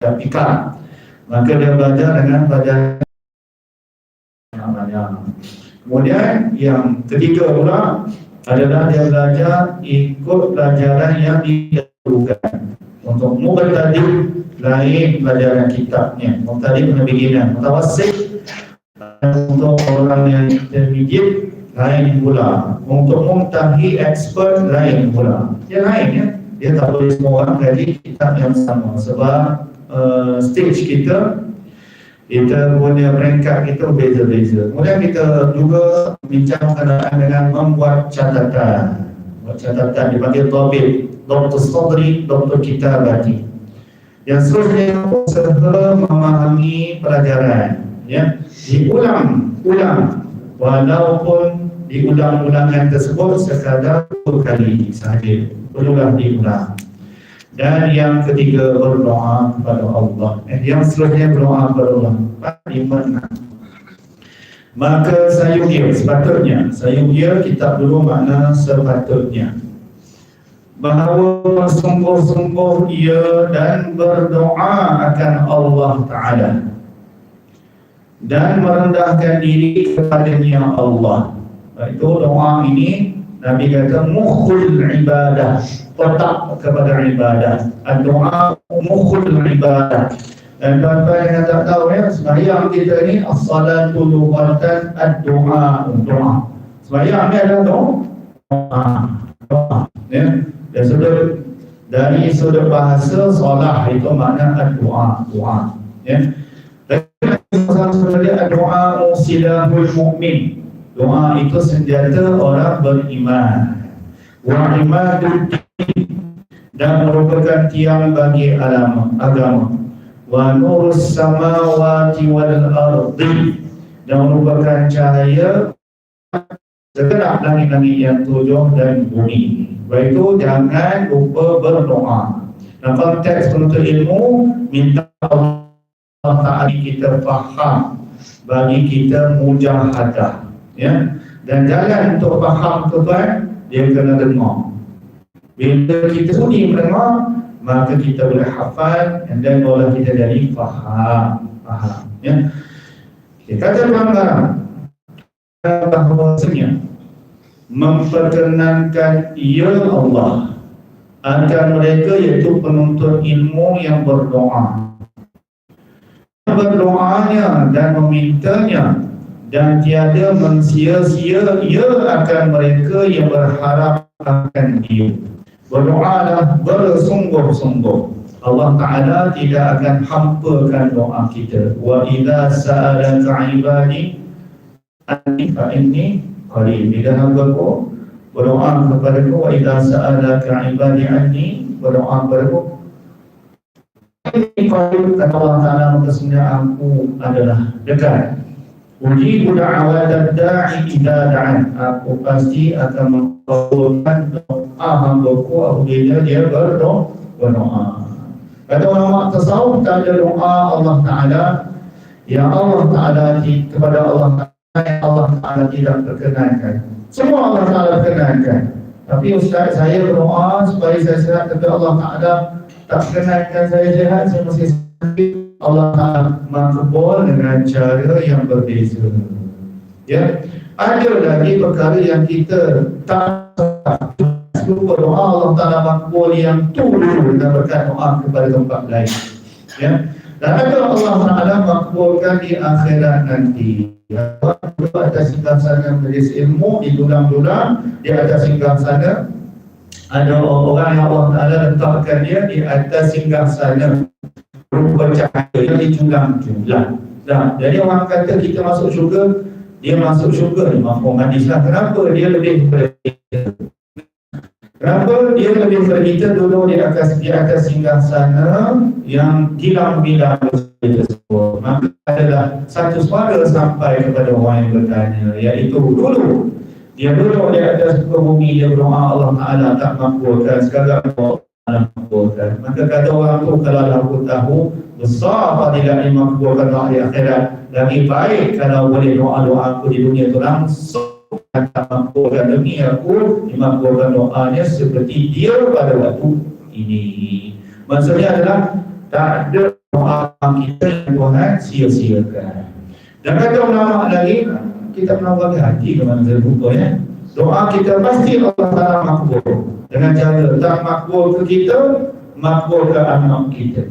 dia pikir maka dia belajar dengan pelajaran yang banyak kemudian yang ketiga pula adalah dia belajar ikut pelajaran yang didahulukan untuk mubtadi lain pelajaran kitabnya. Mubtadi kena beginner mutawassit untuk orang yang intermediate lain pula. Untuk mubtadi expert lain pula. Dia lain ya. Dia tak boleh semua orang jadi kitab yang sama sebab uh, stage kita kita punya peringkat kita beza-beza. Kemudian kita juga bincang berkenaan dengan membuat catatan. Buat catatan dipanggil tabib, doktor sadri, doktor kitabati. Yang seterusnya usaha memahami pelajaran. Ya, diulang, ulang. Walaupun diulang-ulangan tersebut sekadar dua kali sahaja. Perlulah diulang. Dan yang ketiga berdoa kepada Allah. Eh, yang seterusnya berdoa kepada Allah. Bagaimana? Maka sayung dia sepatutnya. Sayung dia kitab dulu makna sepatutnya. Bahawa sungguh-sungguh ia dan berdoa akan Allah Ta'ala. Dan merendahkan diri kepadanya Allah. Itu doa ini Nabi kata mukhul ibadah otak kepada ibadah doa mukhul ibadah dan tuan-tuan yang tak tahu ya sembahyang kita ni as-salatu lughatan ad-du'a. Doa sembahyang ni adalah doa doa ya. Dan sudah dari sudut bahasa solah itu makna ad-du'a. Doa ya. Sebenarnya doa silahul mu'min. Doa itu senjata orang beriman. Wa imaduddin dan merupakan tiang bagi alam agama. Wa nurus samawati wal ardi dan merupakan cahaya segenap langit-langit yang tujuh dan bumi. Baik itu jangan lupa berdoa. Dalam konteks penuntut ilmu, minta Allah Ta'ala kita faham bagi kita mujahadah ya dan jalan untuk faham tuan dia kena dengar bila kita sudi mendengar maka kita boleh hafal dan then boleh kita jadi faham faham ya. Kita kata sekarang bahawasanya memperkenankan ia Allah akan mereka iaitu penuntut ilmu yang berdoa. Berdoanya dan memintanya dan tiada mensia-sia ia akan mereka yang berharap akan dia berdoalah bersungguh-sungguh. Allah Ta'ala tidak akan hampakan doa kita. Wa idha sa'alaka ibadi anni fa inni qarib bila hambaku berdoa kepada ku wa idha sa'alaka ibadi anni berdoa kepada ku kata Allah Ta'ala maka aku adalah dekat. Da'awat da'i idha da'an. Aku pasti akan mengkabulkan doa hambaku apabila dia berdoa berdoa. Kata ulama tasawuf tak ada doa Allah Ta'ala. Yang Allah Ta'ala kepada Allah Ta'ala Allah Ta'ala tidak perkenankan semua Allah Ta'ala perkenankan tapi Ustaz saya berdoa supaya saya sehat tapi Allah Ta'ala tak perkenankan saya sehat saya mesti sakit. Allah Taala makbul dengan cara yang berbeza. Ya, ada lagi perkara yang kita tak lupa doa Allah Taala makbul yang tu dan berkat doa kepada tempat lain. Ya, dan ada Allah Taala makbulkan di akhirat nanti. Ya, di atas singgah sana majlis ilmu di dulang-dulang di atas singgah sana ada orang yang Allah Taala letakkan dia di atas singgah sana rupa cahaya yang dijulang-julang. Dah, jadi orang kata kita masuk syurga, dia masuk syurga ni mafhum hadis lah. Kenapa dia lebih kita? Kenapa dia lebih kita dulu di atas di atas singgah sana yang bilang-bilang tersebut. Maka adalah satu suara sampai kepada orang yang bertanya, iaitu dulu dia duduk di atas bumi dia berdoa Allah Ta'ala tak mampukan sekarang makbulkan. Maka kata orang tu kalau aku tahu besar fadilah ini makbulkan doa di akhirat. Lagi baik kalau boleh doa-doa aku di dunia tu langsung kata makbulkan demi aku dimakbulkan doanya seperti dia pada waktu ini. Maksudnya adalah tak ada doa kita yang Tuhan sia-siakan. Dan kata ulama lagi, kita bagi hati ke mana saya buka ya. Doa kita pasti Allah Ta'ala makbul. Dengan cara tak makbul ke kita, makbul ke anak kita.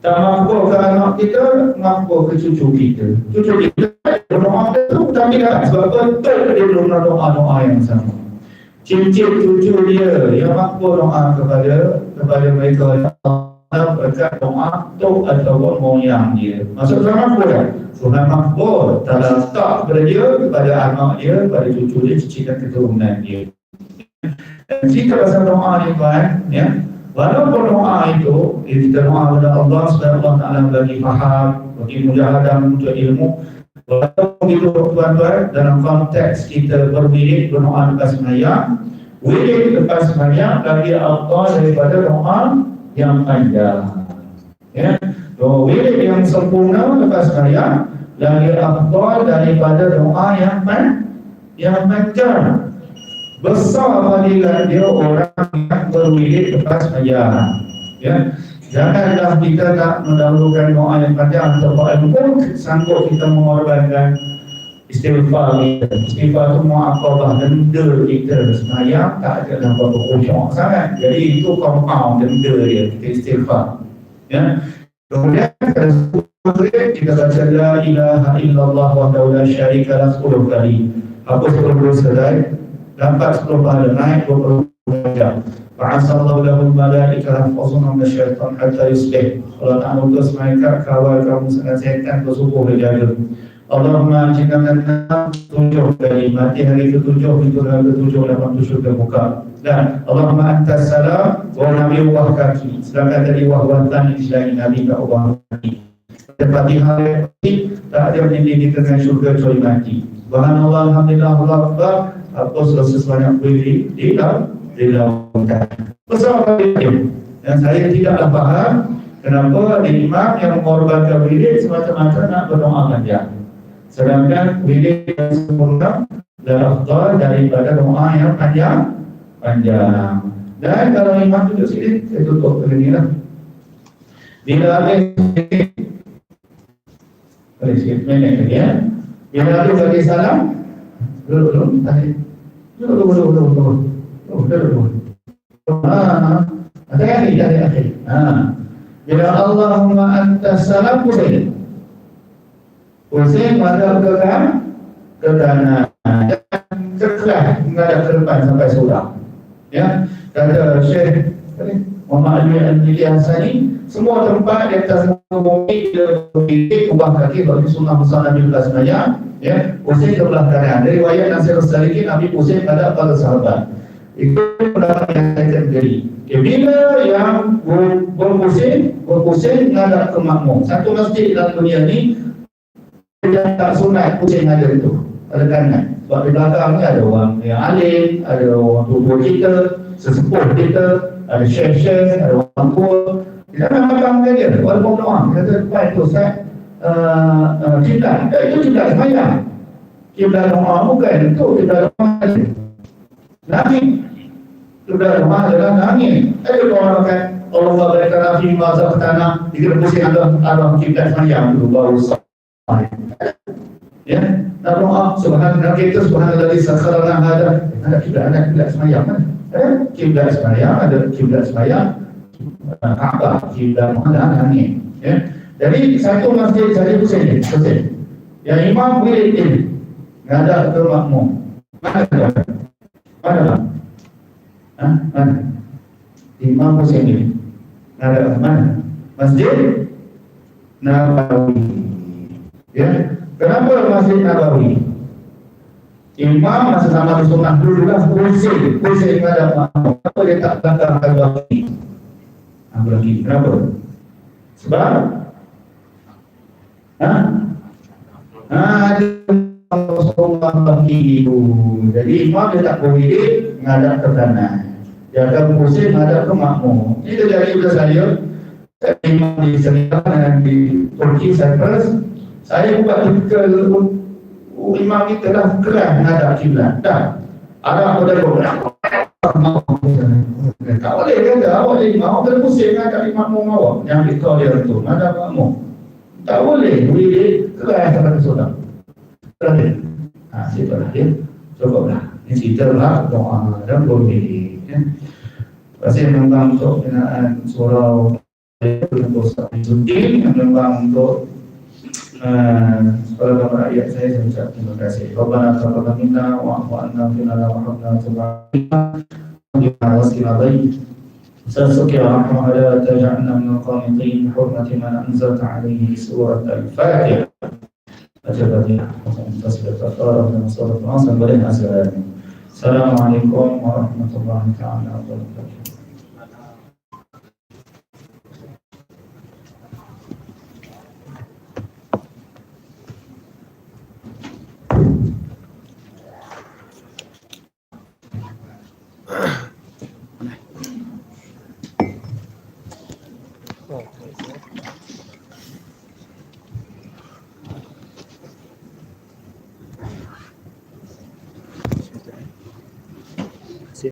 Tak makbul ke anak kita, makbul ke cucu kita. Cucu kita berdoa itu tapi tak sebab betul dia belum doa-doa yang sama. Cincin cucu dia yang makbul doa kepada kepada mereka yang berkat doa tu ataupun moyang dia. Maksud Tuhan makbul kan? Tuhan makbul telah letak kepada kepada anak dia, kepada cucu dia, cici dan keturunan dia. Dan jika pasal doa ni Tuhan, ya, walaupun doa itu, kita doa kepada Allah supaya Allah Ta'ala bagi faham, bagi mujahadah untuk ilmu, walaupun itu tuan-tuan, dalam konteks kita berwirid berdoa lepas semayang, wirid lepas semayang bagi Allah daripada doa yang panjang. Ya. Doa wirid yang sempurna lepas raya lagi afdal daripada doa yang pan yang panjang. Besar fadilat dia orang yang berwirid lepas raya. Ya. Janganlah kita tak mendahulukan doa yang panjang atau yang pun sanggup kita mengorbankan istighfar kita. Istighfar itu mu'akabah denda kita sebenarnya tak ada dalam berapa khusyuk sangat. Jadi itu compound denda dia, kita istighfar. Ya. Kemudian kita baca la ilaha illallah wa la syarika lah 10 kali. Apa 10 dosa dah? Dapat 10 pahala naik 20 derajat. Fa'asa Allah lahu malaika hafazuna min syaitan hatta yusbih. Allah Ta'ala utus mereka kawal kamu sangat setan bersubuh berjaga. Allahumma jinakan tujuh dari mati hari ketujuh pintu hari ketujuh lapan tujuh terbuka dan Allahumma antas salam wa nabi wa kaki. Sedangkan tadi wa watan di selain nabi tak wa kaki. Tempat di hari tak ada di tengah syurga kecuali mati. Bahan Allah Alhamdulillah Allah Akbar. Apa selesai sebanyak beri di dalam di dalam bersama kali yang saya tidaklah faham kenapa imam yang mengorbankan diri semata-mata nak berdoa panjang Sedangkan wirid yang sempurna dan afdal daripada doa yang panjang panjang. Dan kalau imam duduk sini, saya tutup ke sini lah. Bila sikit minit lagi ya. Bila habis bagi salam, duduk dulu, tadi. Duduk dulu, duduk dulu, duduk dulu. Duduk dulu. Ah, ada yang tidak ada akhir. Ah. Bila Allahumma anta salam boleh. Pusing mata ke kan ke kanan dan kekelah menghadap ke depan sampai surah. Ya, kata Syekh Muhammad Ali Al-Jili Hasani semua tempat di atas bumi dia berpikir ubah kaki bagi sunnah besar Nabi Belas Maya ya, pusing ke belah kanan. Dari wayat Nasir Salikin Nabi pusing pada para sahabat. Itu pendapat yang saya terjadi okay, bila yang berpusing berpusing menghadap ke makmum satu masjid dalam dunia ni dia tak sunat kucing ada itu ada kanan. Sebab di belakang ni ada orang yang alim ada orang tua kita sesepuh kita ada syekh-syekh ada orang tua kita memang belakang dia walaupun doa kita kata baik tu uh, uh, cinta. Eh, itu cinta semayang. Kiblat doa bukan itu kiblat doa nangis. Kiblat doa adalah nangis. Ada orang kan Allah berikan Nabi Mazhab Tanah Dikira pusing ada Allah kiblat semayang. Itu baru sah Ya, nak doa subhanallah kita subhanallah di sakharana hada ada kiblat ada kiblat semayang kan? Eh, kiblat semayang ada kiblat semayang apa kiblat mana ni? Ya, jadi satu masjid saya pusing ni, pusing. Yang imam boleh ini, ada ke makmum. Ada? Mana? Ha? Mana? Imam pusing ni. Ada mana? Masjid Nabawi. Ya, kenapa Masjid Nabawi? Imam masa sama di sunnah dulu lah pusing, pusing pada makmum. Kenapa dia tak belakang Nabawi? Nabawi, kenapa? Sebab? Ha? Ha, Rasulullah itu. Jadi imam dia tak boleh menghadap ke kanan. Dia akan pusing menghadap ke makmum. Ini terjadi pada saya. Saya imam di Senegal di Turki, Cyprus. Saya buat tipikal imam kita dah keras menghadap kiblat. Dah. Ada apa dari orang? Tak boleh kata awak jadi imam, kena pusing kat imam awak yang Victoria tu. Mana kamu? Tak boleh. Boleh dia kelas sampai ke sudah. Terakhir. Ha, lah dia? Cukup lah. Ini cerita lah doa dan boleh. Ya. Kasih memang untuk binaan surau Ustaz Izzuddin yang memang untuk bapa rakyat saya saya ucap terima kasih. Rabbana taqabbal minna wa afu anna wa qina wa habna tabaraka رحمة لا تجعلنا من القانطين. بحرمة من أنزلت عليه سورة الفاتحة. أجبت يا تصل الكفارة من صورة العصر ولها سلام السلام عليكم ورحمة الله تعالى وبركاته.